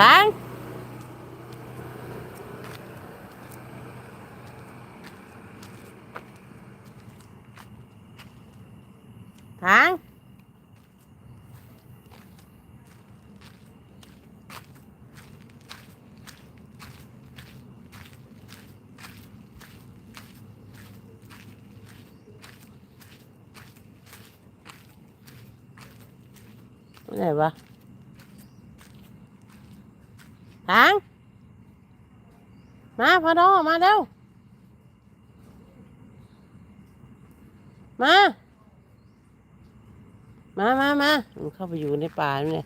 ถังถังไปไหนวะถัง มาดอมาเร็ว มา มามามาเข้าไปอยู่ในป่าเนี่ย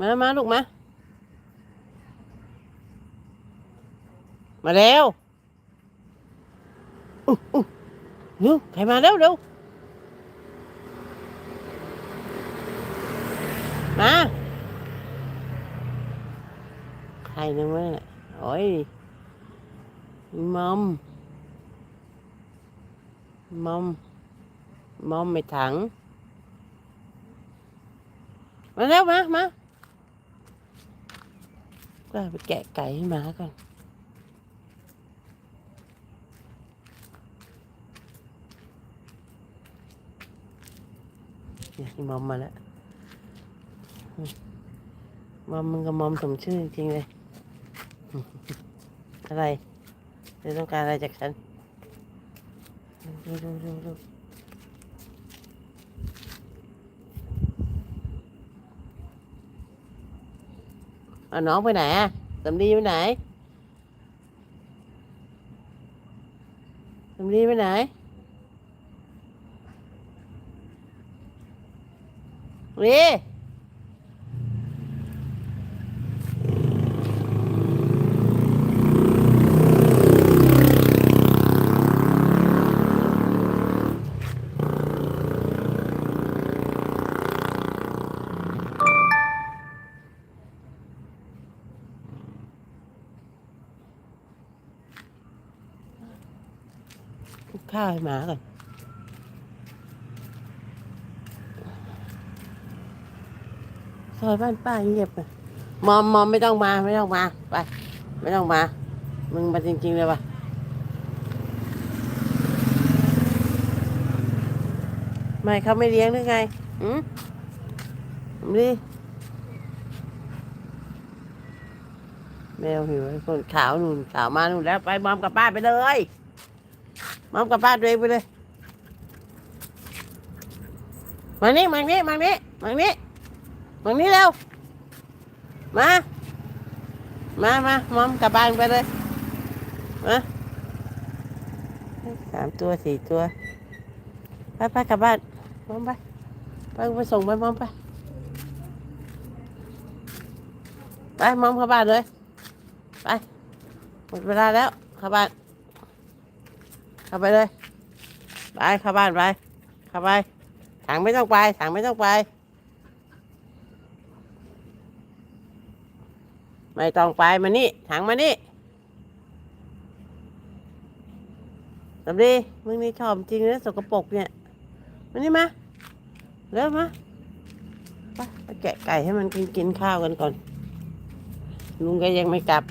มามาลูกมา มาเร็วอุ๊ยอุ๊ยเร็วใครมาเร็วเร็วมาใครนะแม่โอ้ย มอมมอมมอมไม่ถัง มาเร็วมามาก็ไปแกะไก่ให้หมาก่อนนี่มอมมาแล้วมอมมันก็มอมสมชื่อจริงเลย อะไร เธอต้องการอะไรจากฉัน ดูดูดูดูเอาน้องไปไหนอะสำลีไปไหนสำลีไปไหนลีคลุก ข้าวให้หมาก่อนซอยบ้านป้าเงียบไปมอมมอมไม่ต้องมาไม่ต้องมาไปไม่ต้องมา มึงมาจริง ๆ เลยวะไม่เขาไม่เลี้ยงหรือไงอืมดิแมวหิวคนขาวนู่นขาวมานู่นแล้วไปมอมกับป้าไปเลย มอมกับป้าตัวเองไปเลยมานี่มานี่มานี่มานี่มานี่เร็วมา มามามอมกลับบ้านไปเลยมาสามตัวสี่ตัวไปไปกลับบ้านมอมไปไปไปส่งไปมอมไปไปมอมเข้าบ้านเลยไปหมดเวลาแล้วเข้าบ้าน เข้าไปเลย ไปเข้าบ้านไป เข้าไป ถังไม่ต้องไป ถังไม่ต้องไป ไม่ต้องไปมานี่ ถังมานี่สำลีมึงนี่ชอบจริงนะสกปรกเนี่ยมานี่มาเร็วมาไปไปแกะไก่ให้มันกินกินข้าวกันก่อน ลุงก็ยังไม่กลับ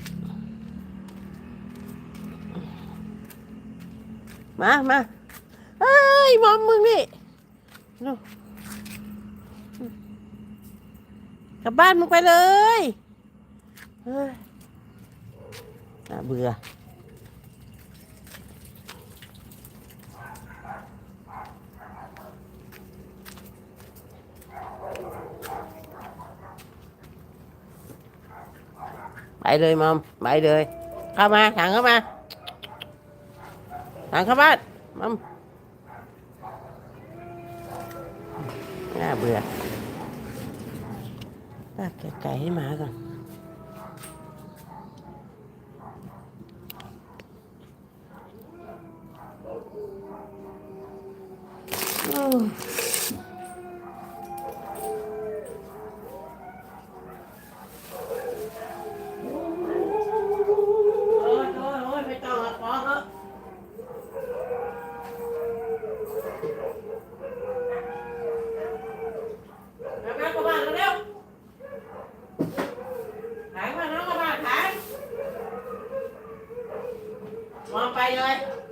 มามาเฮ้ยมอมมึงนี่นู่นกลับบ้านมึงไปเลยเฮ้ยน่าเบื่อไปเลยมอมไปเลยเข้ามาถังเข้ามา ถังเข้าบ้านมัมน่าเบื่อลากแกะไก่ให้หมาก่อนโอ้ Mga payoy.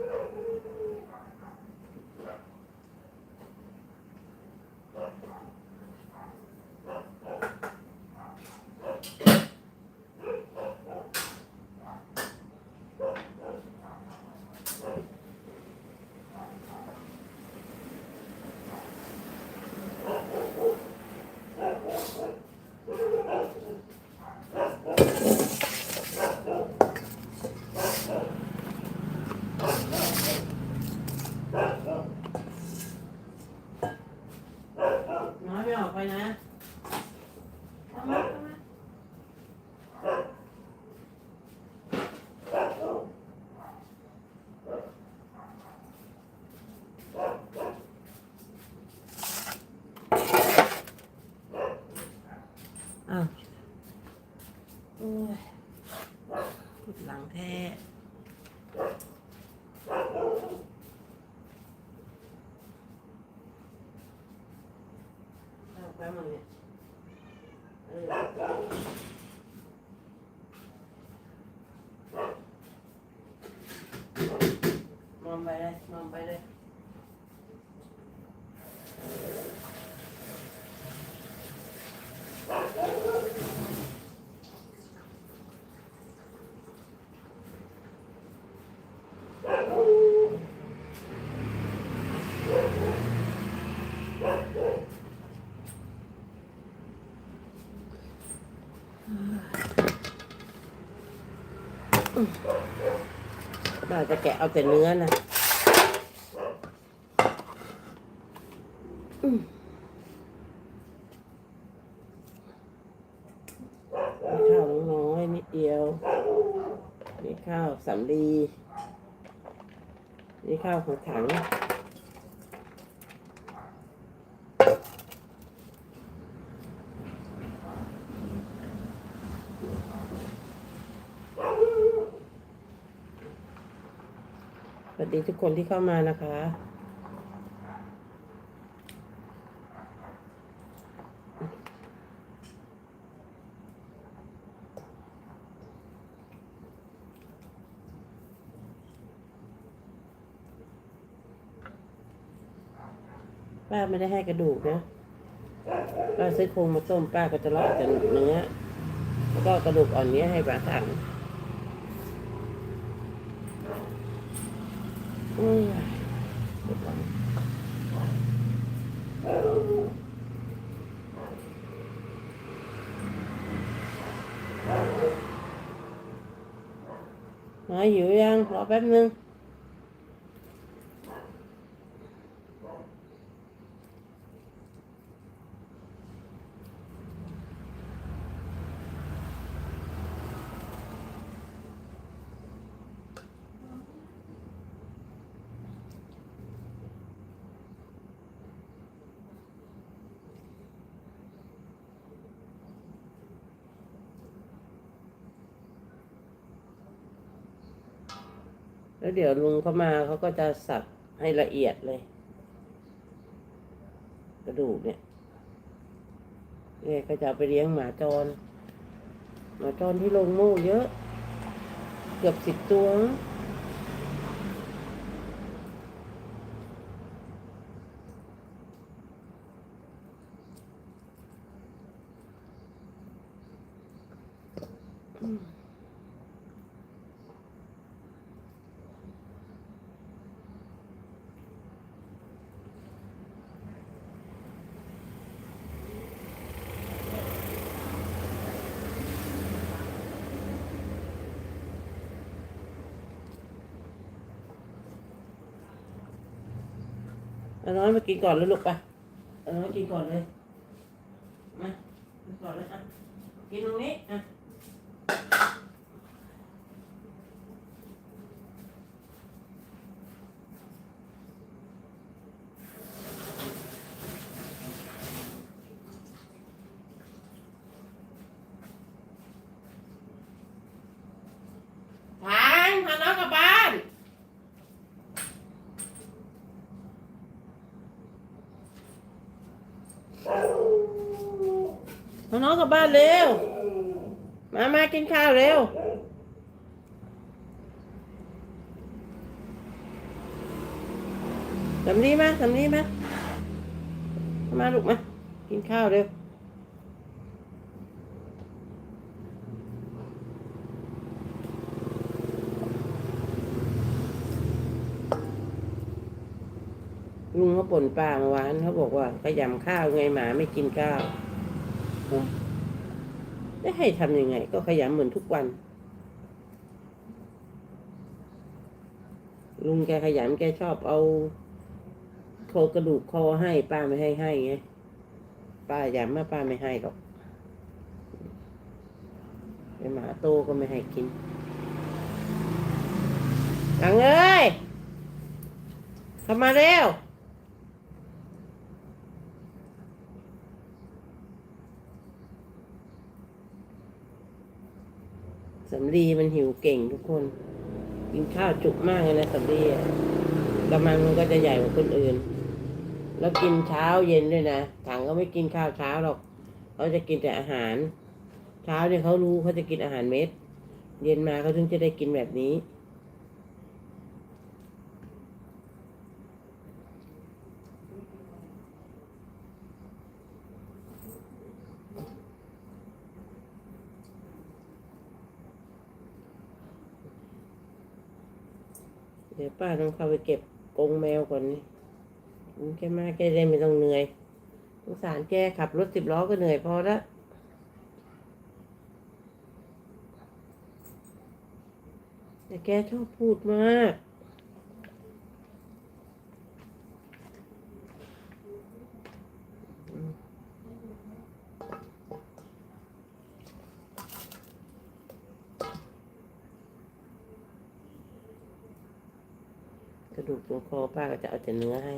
ไปเลยมองไปเลยเราจะแกะเอาแต่เนื้อนะอืมมีข้าวน้อยๆนิดเดียวนี่ข้าวสำลี นี่ข้าวผัดถังสวัสดีทุกคนที่เข้ามานะคะ ไม่ได้ให้กระดูกนะป้าซื้อโครงมาต้มป้าก็จะเลาะแต่เนื้อแล้วก็กระดูกอ่อนเนี้ยให้ป้าสั่งอืมปดหลังน้อยหิวยังรอแป๊บนึง เดี๋ยวลุงเขามาเขาก็จะสับให้ละเอียดเลย กระดูกเนี่ยเนี่ยก็จะไปเลี้ยงหมาจร หมาจรที่ลงโม่เยอะ เกือบสิบตัว มากินก่อนเลยลูกไปเออมากินก่อนเลยมากินก่อนเลยอะกินตรงนี้อะ ทางพาน้องกลับบ้าน พา น้องกลับบ้านเร็ว มามากินข้าวเร็ว สำลีมาสำลีมา มาลูกมา กินข้าวเร็ว ลุงเขาป่นปลาเมื่อวานเขาบอกว่าขยำข้าวไงหมาไม่กินข้าว จะให้ทำยังไง ก็ขยำเหมือนทุกวัน ลุงแกขยำแกชอบเอาโครกระดูกคอให้ป้าไม่ให้ให้ไงป้าย้ำมาป้าไม่ให้หรอกไอหมาโตก็ไม่ให้กินตังเอ้ยเข้ามาเร็ว สำลีมันหิวเก่งทุกคน กินข้าวจุกมากเลยนะสำลีอะกำมังมันก็จะใหญ่กว่าคนอื่น แล้วกินเช้าเย็นด้วยนะถังก็ไม่กินข้าวเช้าหรอกเขาจะกินแต่อาหาร เช้าเนี่ยเขารู้เขาจะกินอาหารเม็ด เย็นมาเขาถึงจะได้กินแบบนี้ ป้าต้องเข้าไปเก็บกรงแมวก่อนนี่แกมาแกได้ไม่ต้องเหนื่อยสงสารแกขับรถสิบล้อก็เหนื่อยพอละแต่แกชอบพูดมาก กระดูกตรง คอป้าก็จะเอาแต่เนื้อให้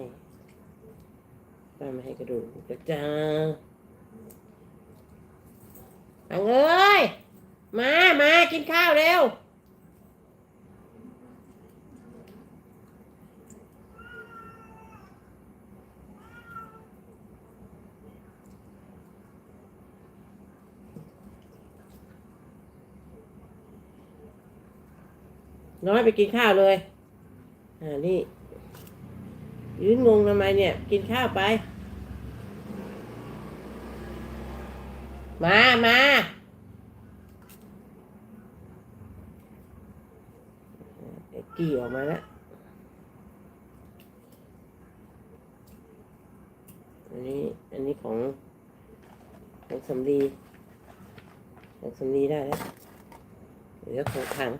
ป้าไม่ให้กระดูกกระจาอังเอ้ย มามากินข้าวเร็ว น้อยไปกินข้าวเลย อ่า นี่ ยืนงงทำไมเนี่ย กินข้าวไป มามาไอ้กี่ออกมาแล้วอันนี้อันนี้ของของสำลีของสำลีได้แล้วเดี๋ยวของถัง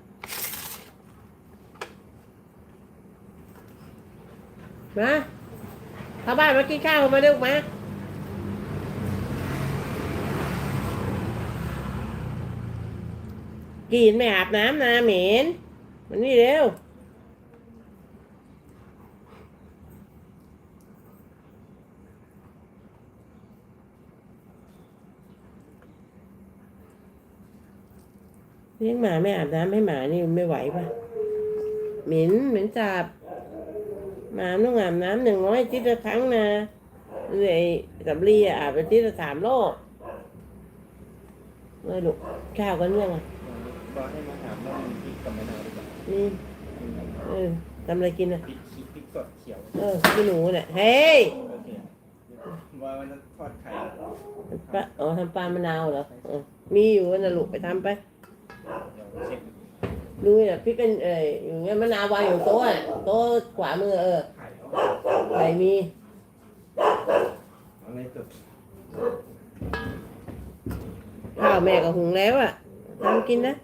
มาเข้าบ้านมากินข้าวมาเร็วมากินไม่อาบน้ำนะเหม็นมันนี่เร็วเลี้ยงหมาไม่อาบน้ำให้หมานี่ไม่ไหวปะเหม็นเหม็นสาบ หมาต้องอาบน้ำหนึ่งร้อยทิตย์ละครั้งนะเอ้ยสำลีอาบอาทิตย์ละสามรอบเมื่อลูกข้าวกันเรื่องอะบอกให้มาหามว่ามีพริกกับมะนาวดีกว่านี่เออทำอะไรกินอะพริกพริกสดเขียวเออพี่หนูเนี่ยเฮ้ยโอเคว่ามันจะทอดไข่ปลาอ๋อทำปลามะนาวเหรอเออมีอยู่นะลูกไปทำไปเดี๋ยวเช็ค ดูเนี่ยพี่เป็นเอออย่างเงี้ยมะนาววางอยู่โต๊ะอะโต๊ะขวามือเออไข่ไข่มีอะไรสดข้าวแม่ก็หุงแล้วอะทำกินนะ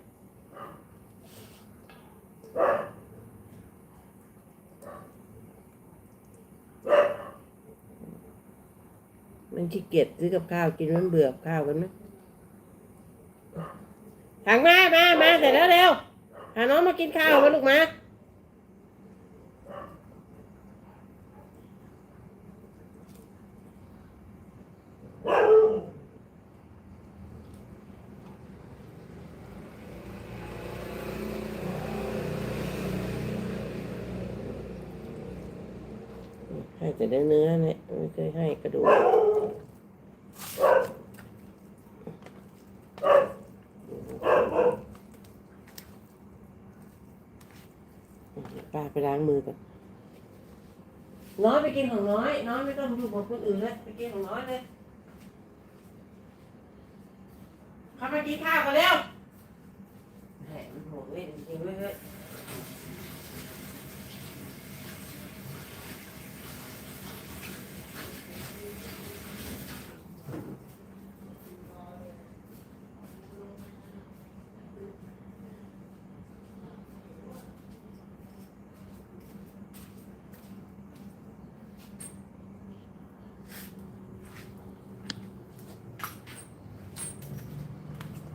มันขี้เกียจซื้อกับข้าวกินมันเบื่อกับข้าวกันไหมถังมามามาเสร็จแล้วเร็ว พาน้องมากินข้าวมาลูกมาให้แต่ได้เนื้อเนี่ยไม่เคยให้กระดูก ป้าไปล้างมือก่อนน้อยไปกินของน้อย น้อยไม่ต้องดูของคนอื่นเลยไปกินของน้อยเลยเข้ามากินข้าวกันเร็วแหมมันโหดเล่นจริงๆเว้ย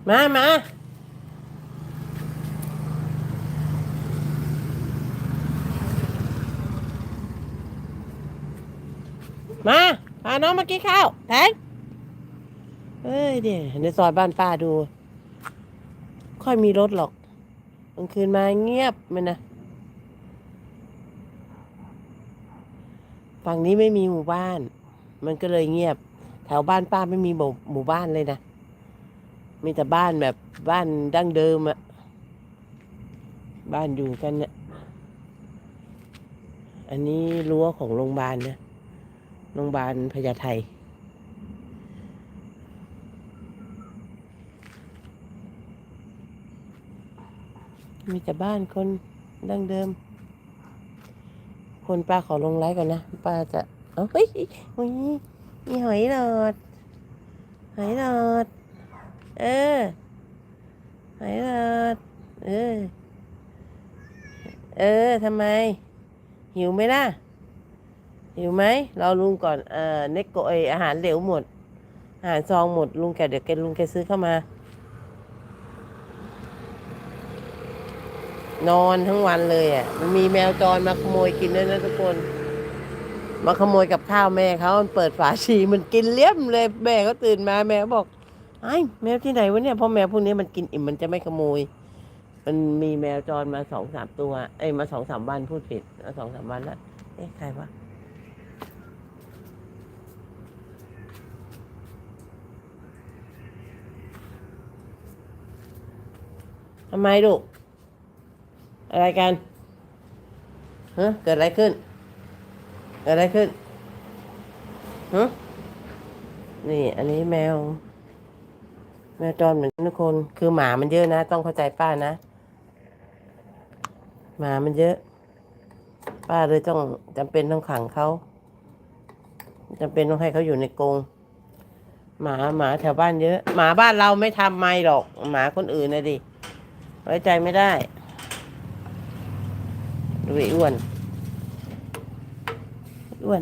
มามามาพาน้องมากินข้าวแทงเอ้ยเดี๋ยวในซอยบ้านป้าดู ค่อยมีรถหรอกกลางคืนมาเงียบมันนะฝั่งนี้ไม่มีหมู่บ้าน มันก็เลยเงียบ แถวบ้านป้าไม่มีหมู่หมู่บ้านเลยนะ มีแต่บ้านแบบบ้านดั้งเดิมอะบ้านอยู่กันเนี่ยอันนี้รั้วของโรงพยาบาลนะโรงพยาบาลพญาไทมีแต่บ้านคนดั้งเดิม คนป้าขอลงไลฟ์ก่อนนะป้าจะเอาเฮ้ยโอ้ยมีหอยหลอด หอยหลอด เออหอยหลอดเออ เออทำไม หิวไหมล่ะ หิวไหมเรอลุงก่อนเอ่อเน็กโกเอยอาหารเหลวหมด อาหารซองหมดลุงแกเดี๋ยวแกลุงแกซื้อเข้ามา นอนทั้งวันเลยอะมันมีแมวจรมาขโมยกินด้วยนะทุกคน มาขโมยกับข้าวแม่เขามันเปิดฝาชีมันกินเลี้ยมเลย แม่เขาตื่นมาแม่บอก ไอ้แมวที่ไหนวะเนี่ยพราะแมวพวกนี้มันกินอิ่มมันจะไม่ขโมย มันมีแมวจรมาสองสามตัว เอ้ยมาสองสามวันพูดผิดมาสองสามวันแล้วเอ๊ะใครวะทำไมลูกอะไรกันฮะเกิดอะไรขึ้น เกิดอะไรขึ้นฮะนี่ อันนี้แมว แมวจรเหมือนทุกคน คือหมามันเยอะนะ ต้องเข้าใจป้านะ หมามันเยอะ ป้าเลยต้องจำเป็นต้องขังเขาจำเป็นต้องให้เขาอยู่ในกรงหมาหมาแถวบ้านเยอะ หมาบ้านเราไม่ทำไม่หรอก หมาคนอื่นนะดิไว้ใจไม่ได้ดูอ้วนอ้วน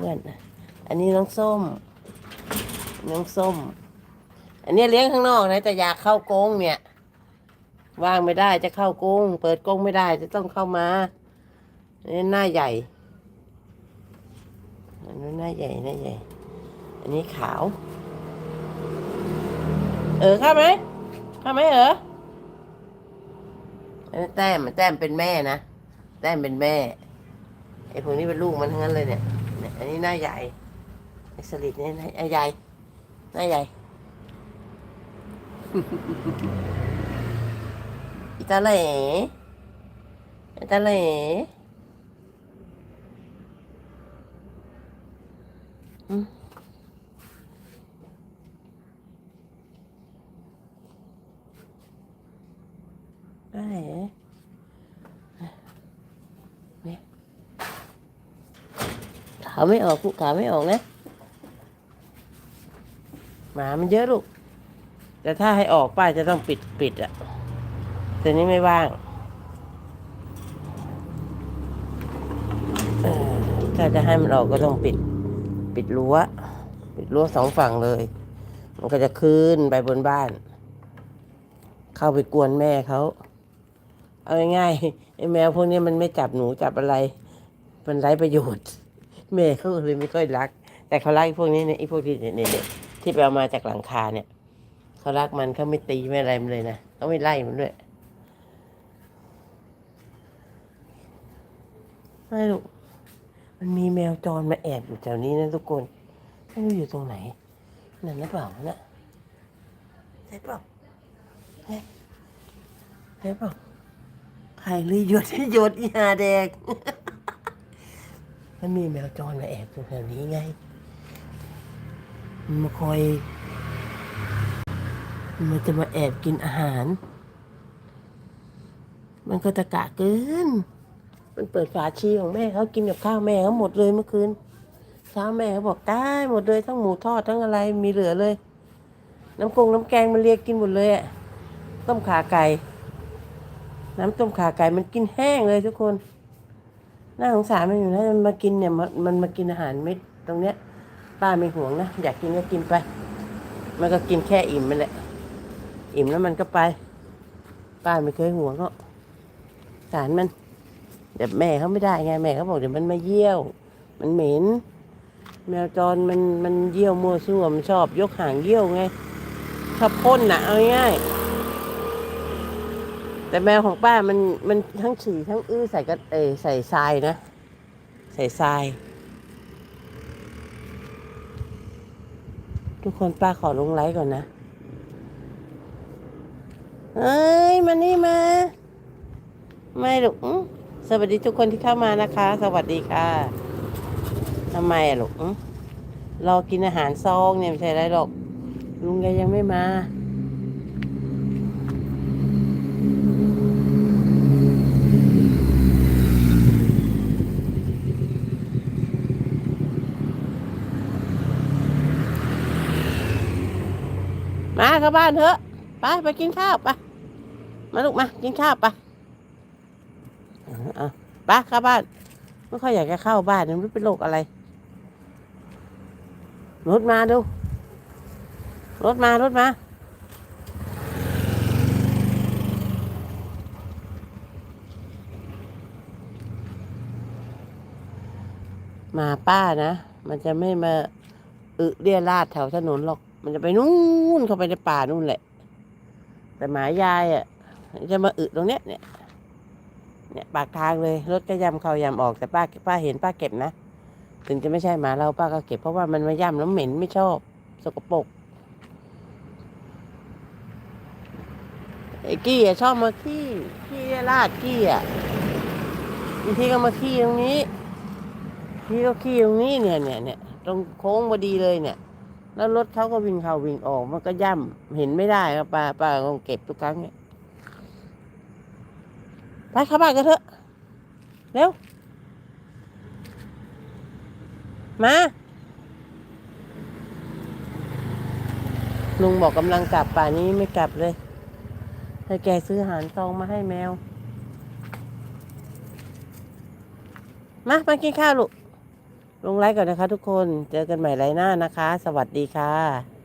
อ้วนอันนี้น้องส้ม น้องส้ม อันนี้เลี้ยงข้างนอกนะแต่อยากเข้ากรงเนี่ย ว่างไม่ได้จะเข้ากรงเปิดกรงไม่ได้จะต้องเข้ามาอันนี้หน้าใหญ่อันนี้หน้าใหญ่หน้าใหญ่ อันนี้ขาว เออเข้าไหมเข้าไหมเอออันนี้แต้มแต้มเป็นแม่นะแต้มเป็นแม่ไอ้พวกนี้เป็นลูกมันทั้งนั้นเลยเนี่ย อันนี้หน้าใหญ่ไอ้สลิดเนี่ยหน้าใหญ่หน้าใหญ่ อีตาเหล่อีตาเหล่อืมได้เหรอเนี่ยขาไม่ออกลูกขาไม่ออกนะหมามันเยอะลูก แต่ถ้าให้ออกป้าจะต้องปิดปิดอะแต่นี้ไม่ว่างถ้าจะให้มันออกก็ต้องปิด ปิดรั้ว ปิดรั้วสองฝั่งเลย มันก็จะขึ้นไปบนบ้าน เข้าไปกวนแม่เขา เอาง่ายๆไอ้แมวพวกนี้มันไม่จับหนูจับอะไร มันไร้ประโยชน์ แม่เขาเลยไม่ค่อยรัก แต่เขาไอ้พวกนี้เนี่ยไอ้พวกที่เนี่ยที่ไปเอามาจากหลังคาเนี่ย เขารักมันเขาไม่ตีไม่อะไรมันเลยนะเขาไม่ไล่มันด้วยไม่ลูกมันมีแมวจรมาแอบอยู่แถวนี้นะทุกคนไม่รู้อยู่ตรงไหนนั่นหรือเปล่านะใช่เปล่าใช่ใช่เปล่าใครหรือหยดหยดอีหาแดงมันมีแมวจรมาแอบอยู่แถวนี้ไงมันมาคอย มันจะมาแอบกินอาหาร มันก็ตะกะเกิน มันเปิดฝาชีของแม่เขากินกับข้าวแม่เขาหมดเลยเมื่อคืนเช้าแม่เขาบอกได้หมดเลยทั้งหมูทอดทั้งอะไรมีเหลือเลย น้ำกงน้ำแกงมันเรียกกินหมดเลยอะต้มขาไก่ น้ำต้มขาไก่มันกินแห้งเลยทุกคนน่าสงสารมันอยู่นะมันมากินเนี่ยมันมันมากินอาหารเม็ดตรงเนี้ยป้าไม่ห่วงนะ อยากกินก็กินไป มันก็กินแค่อิ่มมันแหละ อิ่มแล้วมันก็ไป ป้าไม่เคยห่วงก็สารมันเดี๋ยวแม่เขาไม่ได้ไงแม่เขาบอกเดี๋ยวมันมาเยี่ยว มันเหม็น แมวจรมันมันเยี่ยวมัวซั่วมันชอบยกหางเยี่ยวไงชอบพ่นน่ะเอาง่ายแต่แมวของป้ามันมันทั้งฉี่ทั้งอื้อใส่กระเอใส่ทรายนะ ใส่ทราย ทุกคนป้าขอลงไลค์ก่อนนะ เอ้ยมานี่มา ไม่หรอกสวัสดีทุกคนที่เข้ามานะคะ สวัสดีค่ะทำไมอะลูกรอกินอาหารซองเนี่ยไม่ใช่ไรหรอก ลุงแกยังไม่มามาเข้าบ้านเถอะ ไป ไปกินข้าวไป มาลูกมากินข้าวปเอาเอาไปเข้าบ้าน ไม่ค่อยอยากจะเข้าบ้านมันเป็นโรคอะไร รถมาดู รถมารถมามาป้านะ มันจะไม่มาอึเรียราดแถวถนนหรอก มันจะไปนู่นเข้าไปในป่านู่นแหละ แต่หมายายอะ จะมาอึตรงเนี้ยเนี่ยเนี่ยปากทางเลยรถก็ยำเขายำออกแต่ป้าป้าเห็นป้าเก็บนะ ถึงจะไม่ใช่หมาเราป้าก็เก็บเพราะว่ามันมาย่ำแล้วเหม็นไม่ชอบ สกปรกไอ้กี้อะชอบมาขี้ขี้ลาดกี้อะบางทีก็มาขี้ตรงนี้พี่ก็ขี้ตรงนี้เนี่ยเนี่ยเนี่ยตรงโค้งพอดีเลยเนี่ย แล้วรถเขาก็วิ่งเข้าวิ่งออกมันก็ย่ำเห็นไม่ได้ครับป้าป้าต้องเก็บทุกครั้งเนี่ย ไปเข้าบ้านกันเถอะ เร็ว มาลุงบอกกำลังกลับป่านี้ไม่กลับเลยให้แกซื้ออาหารซองมาให้แมว มา มากินข้าวลูก ลงไลค์ก่อนนะคะทุกคน เจอกันใหม่ไลน์หน้านะคะ สวัสดีค่ะ